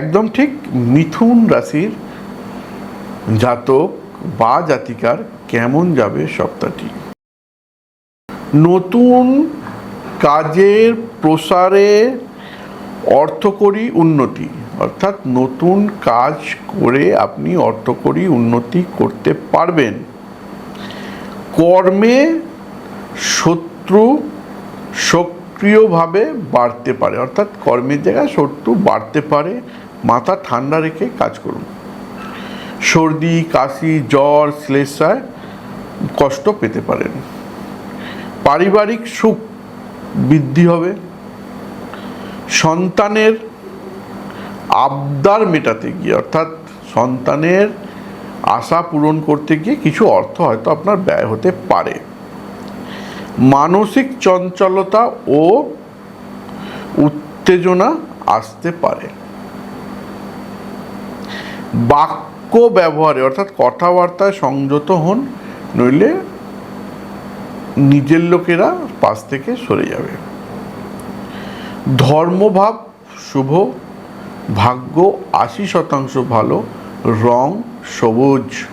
একদম ঠিক মিথুন রাশির জাতক বা জাতিকার কেমন যাবে সপ্তাহটি? নতুন কাজের প্রসারে অর্থকরী উন্নতি, অর্থাৎ নতুন কাজ করে আপনি অর্থকরী উন্নতি করতে পারবেন। কর্মে শত্রু সক্রিয়ভাবে বাড়তে পারে। অর্থাৎ কর্মের জায়গায় শত্রু বাড়তে পারে। মাথা ঠান্ডা রেখে কাজ করুন। সর্দি, কাশি, জ্বর, শ্লেষায় কষ্ট পেতে পারেন। পারিবারিক সুখ বৃদ্ধি হবে। সন্তানের আবদার মেটাতে গিয়ে, অর্থাৎ সন্তানের আশা পূরণ করতে গিয়ে কিছু অর্থ হয়তো আপনার ব্যয় হতে পারে। মানসিক চঞ্চলতা ও উত্তেজনা আসতে পারে। বাক্য ব্যবহারে, অর্থাৎ কথাবার্তায় সংযত হন, নইলে নিজের লোকেরা পাশ থেকে সরে যাবে। ধর্মভাব শুভ, ভাগ্য আশি শতাংশ ভালো, রং সবুজ।